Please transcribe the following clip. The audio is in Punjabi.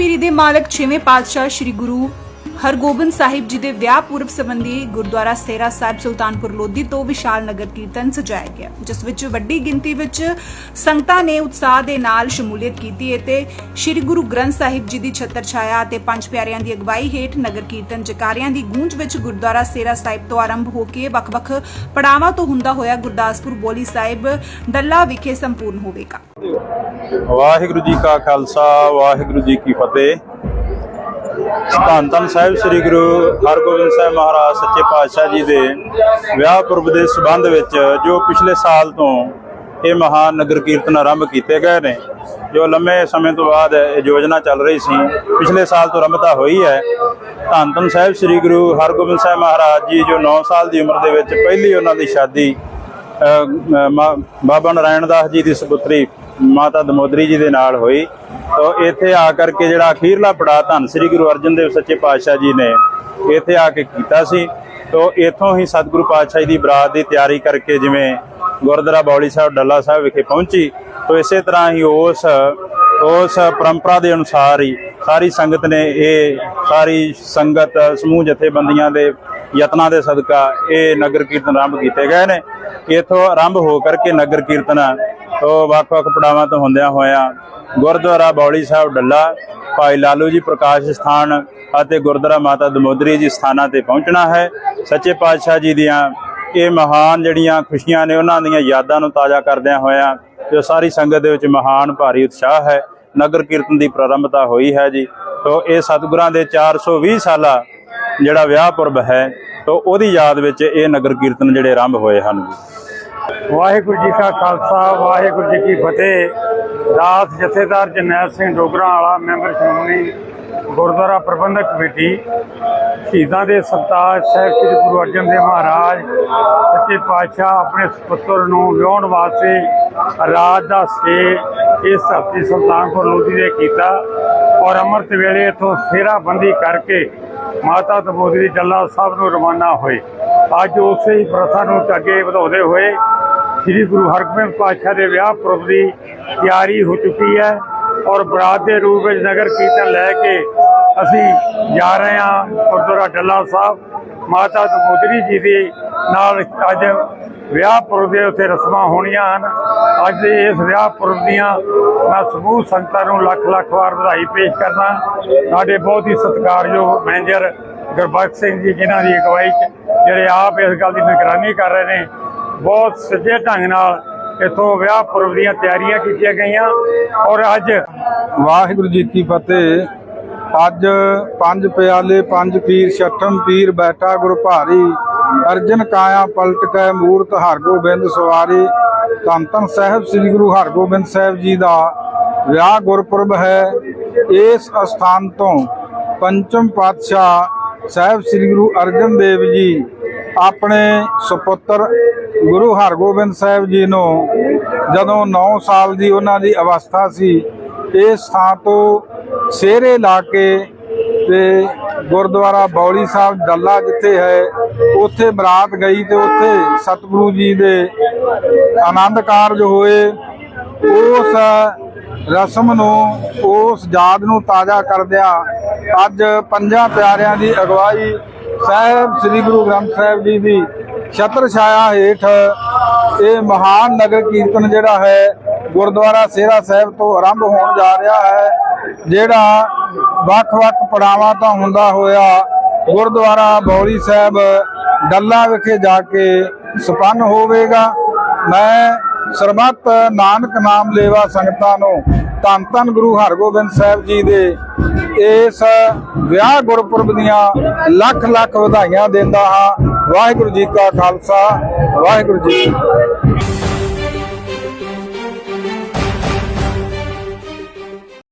ਪੀਰੀ ਦੇ ਮਾਲਕ ਛੇਵੇਂ ਪਾਤਸ਼ਾਹ ਸ੍ਰੀ ਗੁਰੂ ਹਰਗੋਬਿੰਦ ਸਾਹਿਬ ਜੀ ਦੇ ਵਿਆਹ ਪੁਰਬ ਸੰਬੰਧੀ ਗੁਰਦੁਆਰਾ ਸੇਰਾ ਸਾਹਿਬ ਸੁਲਤਾਨਪੁਰ ਲੋਧੀ ਤੋਂ ਵਿਸ਼ਾਲ ਨਗਰ ਕੀਰਤਨ ਸਜਾਇਆ ਗਿਆ ਜਿਸ ਵਿੱਚ ਵੱਡੀ ਗਿਣਤੀ ਵਿੱਚ ਸੰਗਤਾਂ ਨੇ ਉਤਸ਼ਾਹ ਦੇ ਨਾਲ ਸ਼ਮੂਲੀਅਤ ਕੀਤੀ ਅਤੇ ਸ੍ਰੀ ਗੁਰੂ ਗ੍ਰੰਥ ਸਾਹਿਬ ਜੀ ਦੀ ਛਤਰ ਛਾਇਆ ਅਤੇ ਪੰਜ ਪਿਆਰਿਆਂ ਦੀ ਅਗਵਾਈ ਹੇਠ ਨਗਰ ਕੀਰਤਨ ਜਕਾਰਿਆਂ ਦੀ ਗੂੰਜ ਵਿੱਚ ਗੁਰਦੁਆਰਾ ਸੇਰਾ ਸਾਹਿਬ ਤੋਂ ਆਰੰਭ ਹੋ ਕੇ ਵੱਖ-ਵੱਖ ਪੜਾਵਾਂ ਤੋਂ ਹੁੰਦਾ ਹੋਇਆ ਗੁਰਦਾਸਪੁਰ ਬੋਲੀ ਸਾਹਿਬ ਡੱਲਾ ਵਿਖੇ ਸੰਪੂਰਨ ਹੋਵੇਗਾ। ਵਾਹਿਗੁਰੂ ਜੀ ਕਾ ਖਾਲਸਾ, ਵਾਹਿਗੁਰੂ ਜੀ ਕੀ ਫਤਿਹ। ਧੰਨ ਧੰਨ ਸਾਹਿਬ ਸ੍ਰੀ ਗੁਰੂ ਹਰਗੋਬਿੰਦ ਸਾਹਿਬ ਮਹਾਰਾਜ ਸੱਚੇ ਪਾਤਸ਼ਾਹ ਜੀ ਦੇ ਵਿਆਹ ਪੁਰਬ ਦੇ ਸਬੰਧ ਵਿੱਚ ਜੋ ਪਿਛਲੇ ਸਾਲ ਤੋਂ ਇਹ ਮਹਾਨ ਨਗਰ ਕੀਰਤਨ ਆਰੰਭ ਕੀਤੇ ਗਏ ਨੇ, ਜੋ ਲੰਮੇ ਸਮੇਂ ਤੋਂ ਬਾਅਦ ਇਹ ਯੋਜਨਾ ਚੱਲ ਰਹੀ ਸੀ, ਪਿਛਲੇ ਸਾਲ ਤੋਂ ਆਰੰਭਤਾ ਹੋਈ ਹੈ। ਧੰਨ ਧੰਨ ਸਾਹਿਬ ਸ੍ਰੀ ਗੁਰੂ ਹਰਗੋਬਿੰਦ ਸਾਹਿਬ ਮਹਾਰਾਜ ਜੀ, ਜੋ 9 ਸਾਲ ਦੀ ਉਮਰ ਦੇ ਵਿੱਚ ਪਹਿਲੀ ਉਹਨਾਂ ਦੀ ਸ਼ਾਦੀ ਮਾ- ਬਾਬਾ ਨਾਰਾਇਣ ਦਾਸ ਜੀ ਦੀ ਸੁਪੁੱਤਰੀ ਮਾਤਾ ਦਮੋਦਰੀ ਜੀ ਦੇ ਨਾਲ ਹੋਈ। ਤਾਂ ਇੱਥੇ ਆ ਕਰਕੇ ਜਿਹੜਾ ਅਖੀਰਲਾ ਪੜਾਅ ਧੰਨ ਸ੍ਰੀ ਗੁਰੂ ਅਰਜਨ ਦੇਵ ਸੱਚੇ ਪਾਤਸ਼ਾਹ ਜੀ ਨੇ ਇੱਥੇ ਆ ਕੇ ਕੀਤਾ ਸੀ। ਤੋ ਇੱਥੋਂ ਹੀ ਸਤਿਗੁਰੂ ਪਾਤਸ਼ਾਹ ਜੀ ਦੀ ਬਰਾਤ ਦੀ ਤਿਆਰੀ ਕਰਕੇ ਜਿਵੇਂ ਗੁਰਦੁਆਰਾ ਬੌਲੀ ਸਾਹਿਬ, ਡੱਲਾ ਸਾਹਿਬ ਵਿਖੇ ਪਹੁੰਚੀ, ਤੋ ਇਸੇ ਤਰ੍ਹਾਂ ਹੀ ਉਸ ਉਸ ਪਰੰਪਰਾ ਦੇ ਅਨੁਸਾਰ ਹੀ ਸਾਰੀ ਸੰਗਤ ਨੇ ਇਹ ਸਾਰੀ ਸੰਗਤ, ਸਮੂਹ ਜਥੇਬੰਦੀਆਂ ਦੇ ਯਤਨਾਂ ਦੇ ਸਦਕਾ ਇਹ ਨਗਰ ਕੀਰਤਨ ਆਰੰਭ ਕੀਤੇ ਗਏ ਨੇ। ਇਥੋਂ ਆਰੰਭ ਹੋ ਕਰਕੇ ਨਗਰ ਕੀਰਤਨ ਉਹ ਵੱਖ-ਵੱਖ ਪੜਾਵਾਂ ਤੋਂ ਹੁੰਦਿਆਂ ਹੋਇਆਂ ਗੁਰਦੁਆਰਾ ਬੌਲੀ ਸਾਹਿਬ ਡੱਲਾ, ਭਾਈ ਲਾਲੂ ਜੀ ਪ੍ਰਕਾਸ਼ ਸਥਾਨ ਅਤੇ ਗੁਰਦੁਆਰਾ ਮਾਤਾ ਦਮੋਦਰੀ ਜੀ ਸਥਾਨਾਂ ਤੇ ਪਹੁੰਚਣਾ ਹੈ। ਸੱਚੇ ਪਾਤਸ਼ਾਹ ਜੀ ਦੀਆਂ ਇਹ ਮਹਾਨ ਜਿਹੜੀਆਂ ਖੁਸ਼ੀਆਂ ਨੇ, ਉਹਨਾਂ ਦੀਆਂ ਯਾਦਾਂ ਨੂੰ ਤਾਜ਼ਾ ਕਰਦਿਆਂ ਹੋਇਆਂ ਜੋ ਸਾਰੀ ਸੰਗਤ ਦੇ ਵਿੱਚ ਮਹਾਨ ਭਾਰੀ ਉਤਸ਼ਾਹ ਹੈ, ਨਗਰ ਕੀਰਤਨ ਦੀ ਪ੍ਰਾਰੰਭਤਾ ਹੋਈ ਹੈ ਜੀ। ਤੋਂ ਇਹ ਸਤਿਗੁਰਾਂ ਦੇ 420 ਸਾਲਾ ਜਿਹੜਾ ਵਿਆਹ ਪੁਰਬ ਹੈ, ਤੋਂ ਉਹਦੀ ਯਾਦ ਵਿੱਚ ਇਹ ਨਗਰ ਕੀਰਤਨ ਜਿਹੜੇ ਆਰੰਭ ਹੋਏ ਹਨ ਜੀ। ਵਾਹਿਗੁਰੂ ਜੀ ਕਾ ਖਾਲਸਾ, ਵਾਹਿਗੁਰੂ ਜੀ ਕੀ ਫਤਿਹ। ਦਾਸ ਜਥੇਦਾਰ ਜਰਨੈਲ ਸਿੰਘ ਡੋਗਰਾ ਵਾਲਾ ਮੈਂਬਰ ਸ਼੍ਰੋਮਣੀ ਗੁਰਦੁਆਰਾ ਪ੍ਰਬੰਧਕ ਕਮੇਟੀ, ਸ਼ਹੀਦਾਂ ਦੇ ਸਰਤਾਜ ਸਾਹਿਬ ਸ੍ਰੀ ਗੁਰੂ ਅਰਜਨ ਦੇਵ ਮਹਾਰਾਜ, ਸੱਚੇ ਪਾਤਸ਼ਾਹ ਆਪਣੇ ਸੁਪੁੱਤਰ ਨੂੰ ਵਿਆਹਣ ਵਾਸਤੇ ਰਾਜ ਦਾ ਸੇ ਇਸ ਧਰਤੀ ਸੁਲਤਾਨਪੁਰ ਲੋਧੀ ਦੇ ਕੀਤਾ ਔਰ ਅੰਮ੍ਰਿਤ ਵੇਲੇ ਇਥੋਂ ਬੰਦੀ ਕਰਕੇ ਮਾਤਾ ਤਪੋਦਰੀ ਜੱਲਾ ਸਾਹਿਬ ਨੂੰ ਰਵਾਨਾ ਹੋਏ। ਅੱਜ ਉਸੇ ਹੀ ਪ੍ਰਥਾ ਨੂੰ ਅੱਗੇ ਵਧਾਉਂਦੇ ਹੋਏ ਸ੍ਰੀ ਗੁਰੂ ਹਰਗੋਬਿੰਦ ਪਾਤਸ਼ਾਹ ਦੇ ਵਿਆਹ ਪੁਰਬ ਦੀ ਤਿਆਰੀ ਹੋ ਚੁੱਕੀ ਹੈ ਔਰ ਬਰਾਤ ਦੇ ਰੂਪ ਵਿੱਚ ਨਗਰ ਕੀਰਤਨ ਲੈ ਕੇ ਅਸੀਂ ਜਾ ਰਹੇ ਹਾਂ ਗੁਰਦੁਆਰਾ ਡੱਲਾ ਸਾਹਿਬ। ਮਾਤਾ ਤਪੋਦਰੀ ਜੀ ਦੇ ਨਾਲ ਅੱਜ ਵਿਆਹ ਪੁਰਬ ਦੇ ਉੱਤੇ ਰਸਮਾਂ ਹੋਣੀਆਂ ਹਨ। ਅੱਜ ਦੇ ਇਸ ਵਿਆਹ ਪੁਰਬ ਦੀਆਂ ਮੈਂ ਸਮੂਹ ਸੰਗਤਾਂ ਨੂੰ ਲੱਖ ਲੱਖ ਵਾਰ ਵਧਾਈ ਪੇਸ਼ ਕਰਦਾ ਸਾਡੇ ਬਹੁਤ ਹੀ ਸਤਿਕਾਰਯੋਗ ਮੈਨੇਜਰ ਗੁਰਬਖਸ਼ ਸਿੰਘ ਜੀ, ਜਿਨ੍ਹਾਂ ਦੀ ਅਗਵਾਈ 'ਚ ਜਿਹੜੇ ਆਪ ਇਸ ਗੱਲ ਦੀ ਨਿਗਰਾਨੀ ਕਰ ਰਹੇ ਨੇ, ਬਹੁਤ ਸੱਜੇ ਢੰਗ ਨਾਲ ਇਥੋਂ ਵਿਆਹ ਪੁਰਬ ਦੀਆਂ ਤਿਆਰੀਆਂ ਕੀਤੀਆਂ ਗਈਆਂ ਔਰ ਅੱਜ ਵਾਹਿਗੁਰੂ ਜੀ ਕੀ ਫਤਿਹ। ਅੱਜ ਪੰਜ ਪਿਆਲੇ, ਪੰਜ ਪੀਰ, ਛਠਮ ਪੀਰ, ਬੈਠਾ ਗੁਰ ਭਾਰੀ ਅਰਜਨ ਕਾਇਆ ਪਲਟ ਕੈ ਮੂਰਤ ਹਰਗੋਬਿੰਦ ਸਵਾਰੀ। ਧੰਨ ਧੰਨ ਸਾਹਿਬ ਸ੍ਰੀ ਗੁਰੂ ਹਰਗੋਬਿੰਦ ਸਾਹਿਬ ਜੀ ਦਾ ਵਿਆਹ ਗੁਰਪੁਰਬ ਹੈ। ਇਸ ਅਸਥਾਨ ਤੋਂ ਪੰਚਮ ਪਾਤਸ਼ਾਹ ਸਾਹਿਬ ਸ੍ਰੀ ਗੁਰੂ ਅਰਜਨ ਦੇਵ ਜੀ ਆਪਣੇ ਸੁਪੁੱਤਰ ਗੁਰੂ ਹਰਗੋਬਿੰਦ ਸਾਹਿਬ ਜੀ ਨੂੰ ਜਦੋਂ 9 ਸਾਲ ਦੀ ਉਹਨਾਂ ਦੀ ਅਵਸਥਾ ਸੀ, ਇਸ ਥਾਂ ਤੋਂ ਸਿਹਰੇ ਲਾ ਕੇ ਤੇ ਗੁਰਦੁਆਰਾ ਬੌਲੀ ਸਾਹਿਬ ਡੱਲਾ ਜਿੱਥੇ ਹੈ, ਉੱਥੇ ਬਰਾਤ ਗਈ ਤੇ ਉੱਥੇ ਸਤਿਗੁਰੂ ਜੀ ਦੇ ਆਨੰਦ ਕਾਰਜ ਹੋਏ। ਉਸ ਰਸਮ ਨੂੰ, ਉਸ ਯਾਦ ਨੂੰ ਤਾਜ਼ਾ ਕਰਦਿਆਂ ਅੱਜ ਪੰਜਾਂ ਪਿਆਰਿਆਂ ਦੀ ਅਗਵਾਈ ਸਾਹਿਬ, ਸ੍ਰੀ ਗੁਰੂ ਗ੍ਰੰਥ ਸਾਹਿਬ ਜੀ ਦੀ ਛਤਰ ਛਾਇਆ ਹੇਠ ਇਹ ਮਹਾਨ ਨਗਰ ਕੀਰਤਨ ਜਿਹੜਾ ਹੈ, ਗੁਰਦੁਆਰਾ ਸੇਰਾ ਸਾਹਿਬ ਤੋਂ ਆਰੰਭ ਹੋਣ ਜਾ ਰਿਹਾ ਹੈ, ਜਿਹੜਾ ਵੱਖ-ਵੱਖ ਪੜਾਵਾਂ ਤੋਂ ਹੁੰਦਾ ਹੋਇਆ ਗੁਰਦੁਆਰਾ ਬੌਰੀ ਸਾਹਿਬ ਡੱਲਾ ਵਿਖੇ ਜਾ ਕੇ ਸੰਪੰਨ ਹੋਵੇਗਾ। ਮੈਂ ਸਰਬੱਤ ਨਾਨਕ ਨਾਮ ਲੇਵਾ ਸੰਗਤਾਂ ਨੂੰ ਧੰਨ ਧੰਨ ਗੁਰੂ ਹਰਗੋਬਿੰਦ ਸਾਹਿਬ ਜੀ ਦੇ ਇਸ ਵਿਆਹ ਗੁਰਪੁਰਬ ਦੀਆਂ ਲੱਖ ਲੱਖ ਵਧਾਈਆਂ ਦਿੰਦਾ ਹਾਂ। ਵਾਹਿਗੁਰੂ ਜੀ ਕਾ ਖਾਲਸਾ, ਵਾਹਿਗੁਰੂ ਜੀ